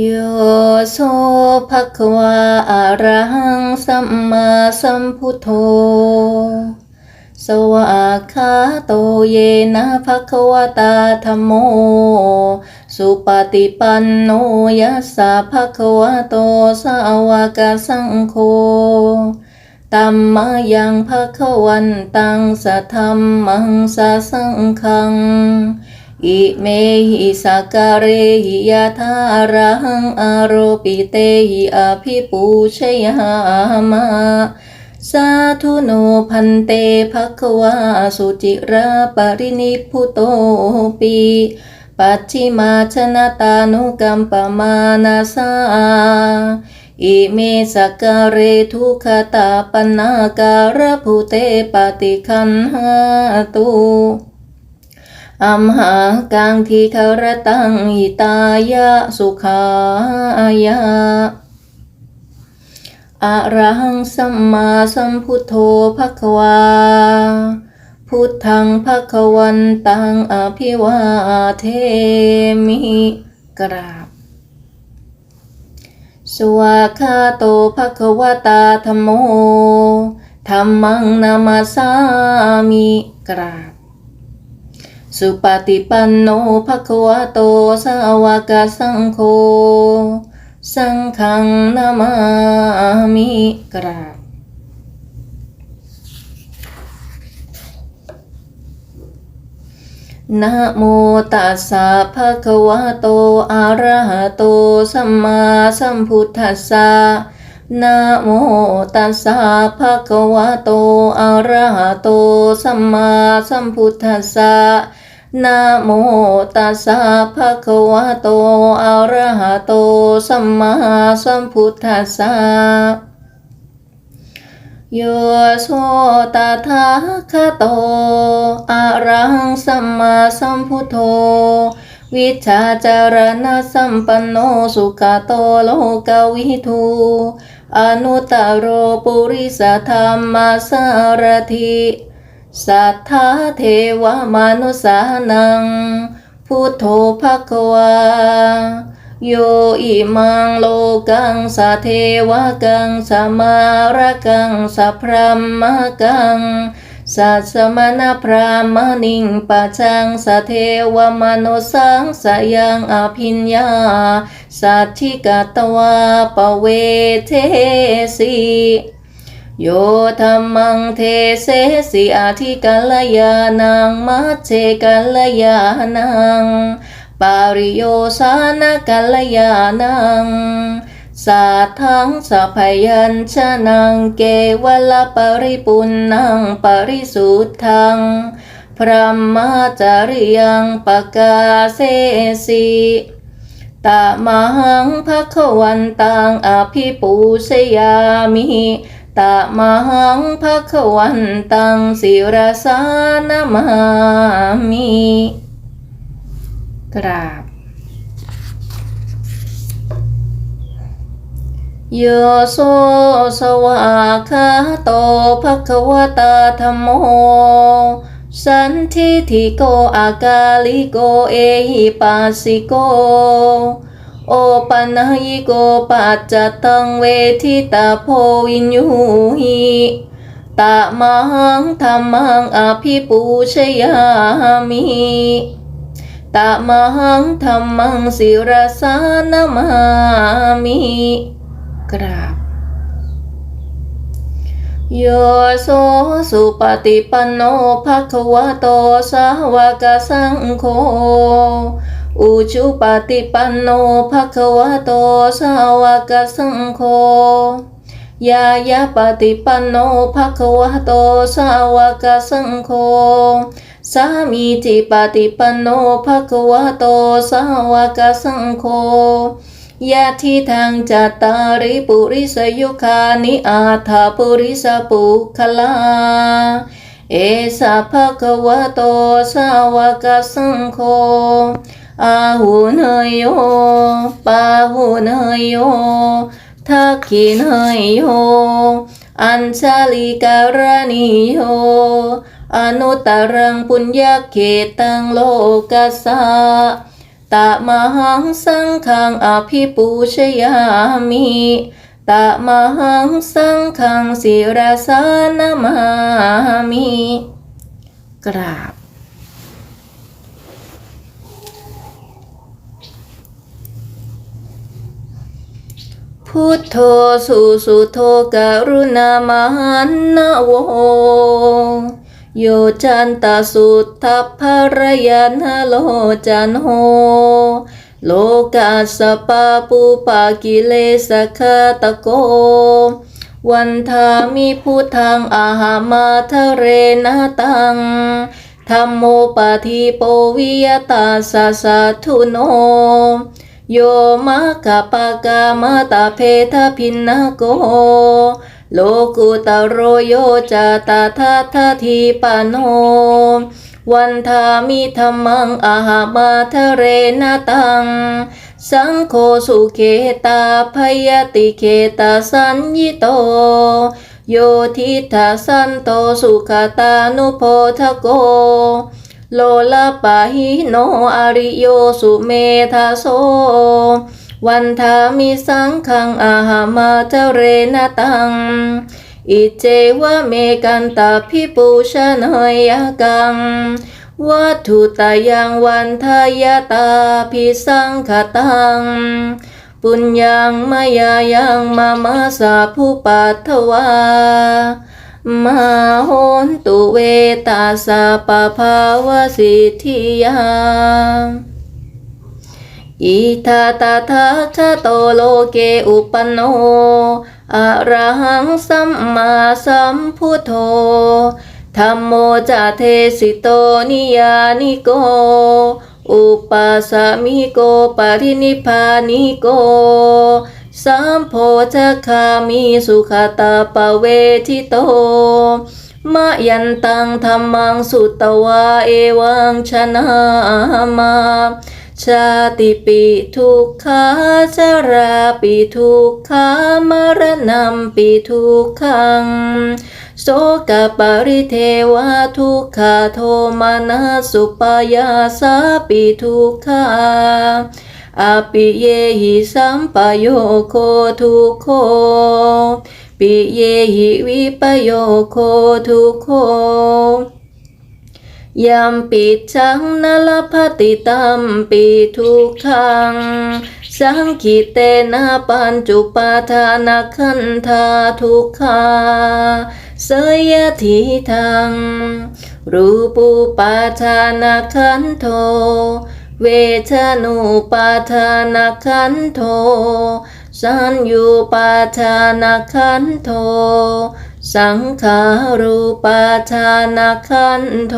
โยโสภะควาอะระหังสัมมาสัมพุทโธ สวากขาโตเยนะภะควตาธัมโม สุปฏิปันโนยัสสะภะควโตสาวกสังโฆตัมมายังภะควันตังสัทธัมมังสะสังฆัง อิเมหิสักรเรหิยะธารังอารปิเตหิอภิปูชยามะสาธุโนพันเตภควาสุจิราปรินิพุโตปีปัจฉิมาชนะตานุกัมปมานาสาอิเมสกกเรทุขตาปนาการะภูเตปฏิคันหาตุ อัมหากังทีคารตังหิตายะสุขายะอะระหังสัมมาสัมพุทโธภะคะวา พุทธังภะคะวันตังอภิวาเทมิกราบ สวากขาโตภะคะวตาธัมโมธัมมังนามาสามิกราบ สุปฏิปันโนภะคะวะโตสาวกสังโฆสังฆังนามามิกราบนะโมตัสสะภะคะวะโตอะระหะโตสัมมาสัมพุทธัสสะนะโมตัสสะภะคะวะโตอะระหะโตสัมมาสัมพุทธัสสะ นะโมตัสสะภะคะวะโตอะระหะโตสัมมาสัมพุทธัสสะโยโสตถาคะโตอะระหังสัมมาสัมพุทโธวิชาจารณะสัมปันโนสุขโตโลกวิทูอนุตตโรปุริสธรรมสารถิ สัทธาเทวมนุสานัง พุทโธภควา โยอิมังโลกังสะเทวกังสมาระกังสะพรหมกังสัสมณพรามณิงปัจจังสเทวมนุสังสยังอภิญญา สัทธิกตวาปเวเทสี โยธรรมังเทเสสิอาทิกัลยานังมัจเจกัลยานังปาริโยสานกัลยานังสาทังสัพยัญชนังเกวลปริปุณนังปริสุทธังพระมาจาริยังปกาเสสิตมหังภควันตังอภิปูชยามิ ตะมหังภควันตังศิรสานามามิกราบโยโสสวากขาโตภะคะวตาธัมโมสันทิทิโกอากาลิโกเอหิปัสสิโก โอปันหิโกปัจจตังเวทิตาโพวินยูหิตะมังธรรมังอภิปูชยามิตะมังธรรมังศิรสานามามิกราบโยโสสุปฏิปันโนภะคะวะโตสาวกสังโฆ อุชุปฏิปันโนภะคะวะโตสาวกสังโฆยายาปฏิปันโนภะคะวะโตสาวกสังโฆสามีจิปฏิปันโนภะคะวะโตสาวกสังโฆยะทิทางจัตตาริปุริสยุคานิอาถาปุริสปุคลา เอสะภะคะวะโตสาวกสังโฆ อาหุเนยโยปาหุเนยโยทักขิเนยโยอัญชาลิการณิโย อนุตรังปุญญาเขตังโลกัสสะตะมหังสังฆังอภิปูชยามิตะมหังสังฆังศิรสานามามิ กราบ พุทโธสุสุโธกรุณามหันนะโวโยจันตสุทัพพรยานโลจันโห โลกาสปะปุปากิเลสคาตะโก วันทามิพุทธังอาหามาทะเรนะตังธรรมโมปาทิโปวิยตาสาสาธุโน โยมะกะปะกะมะตะเพทะพินนโก โลกุตโรโยจาตาทัทะทีปะโนวันทามิธรรมังอาหามาทะเรนะตัง สังโฆสุเขตาพยติเขตาสัญญิโต โยทิทาสันโตสุขตานุโพทะโก โลลาปะหิโนอริโยสุเมธาโสวันทามิสังขังอาหามาเทเรนตัง อิเจวะเมกันตาพิปูชนยยกังวัตถุตายังวันทายตาพิสังขตัง ปุญญังมายายังมามาสาภูปัทวา มาโหนตุเวตาสาปภาวสิทธิยาอิทาตาทาชะโตโลเกอุปนโนอะระหังสัมมาสัมพุทโธธัมโมจะเทสิโตนิยานิโก อุปสามิโกปรินิพานิโก สัมโพชคามิสุขตาปเวทิโตมะยันตังธรรมังสุตวาเอวังชนะมาชาติปิทุกขาชราปิทุกขามรณะปิทุกขังโสกปริเทวะทุกขาโทมานะสุปายาสาปิทุกขา อปิเยหิสัมปโยโคทุโคปิเยหิวิปโยโคทุโคยัมปิชังนลภติตัมปิทุกขัง สังคิเตนะปัญจุปาทานาคันธาทุกขาเสยทิทัง รูปูปาทานาคันโท เวชนุปาทานาคันโท สัญญูปาทานาคันโท สังขารูปาทานาคันโท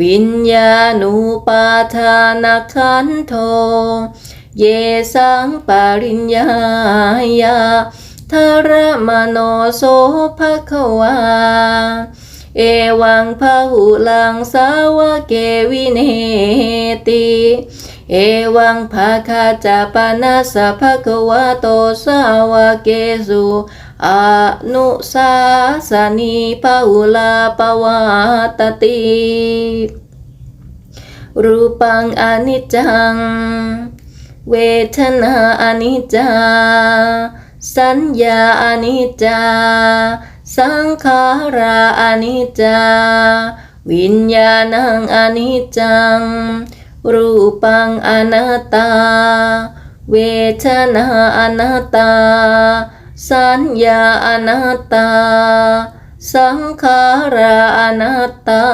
วิญญาณูปาทานาคันโท เยสังปริญญายาทรมโนโสภควา เอวังพะหุลังสาวะเกวิเนติ เอวังภาคาจาปนาสภะควะโตสาวะเกสุอนุสาสนีปะหุลาปวาตติรูปังอนิจจัง เวทนาอนิจจา สัญญาอนิจจา สังขาราอนิจจา วิญญาณังอนิจจัง รูปังอนัตตา เวทนาอนัตตา สัญญาอนัตตา สังขาราอนัตตา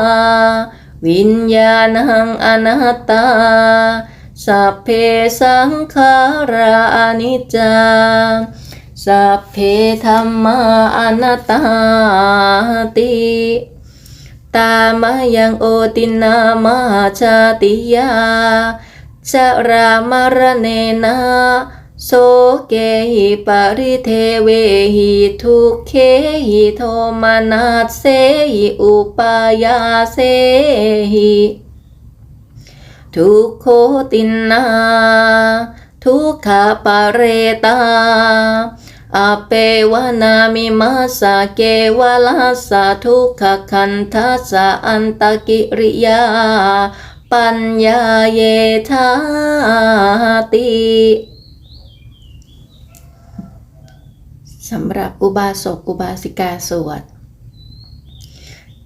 วิญญาณังอนัตตา สัพเพสังขารานิจจา สัพเพธรรมาอนัตตาติตามยังโอตินามาชาติยาชรามรเนนะโสเกหิปริเทเวหิทุกเคหิโทมานาเสหิอุปายาเสหิทุกโคตินา ทุกขาปเรตา อเปวนามิมาสาเกวลาสาทุกขคันทัสสะอันตกิริยา ปัญญาเยธาติสำหรับอุบาสกอุบาสิกาสวด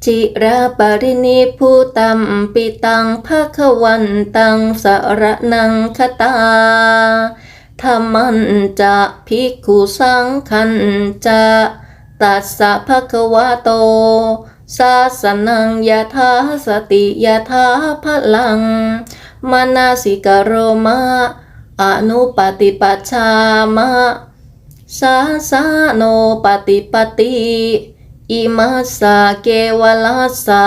จิระปรินิพุตัมปิตังภะควันตังสระนังคตา ธรรมันจะภิกขุสังคันจะตัสสะภะคะวะโตสาสนังยะถาสติยะถาพลังมานาสิกโรมะอนุปฏิปัชฌามะสาสาโนปฏิปติอิมัสสะเกวลัสะ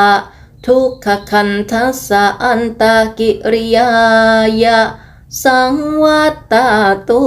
ทุกขคันทัสสะอันตากิริยายะ สังวัตตตุ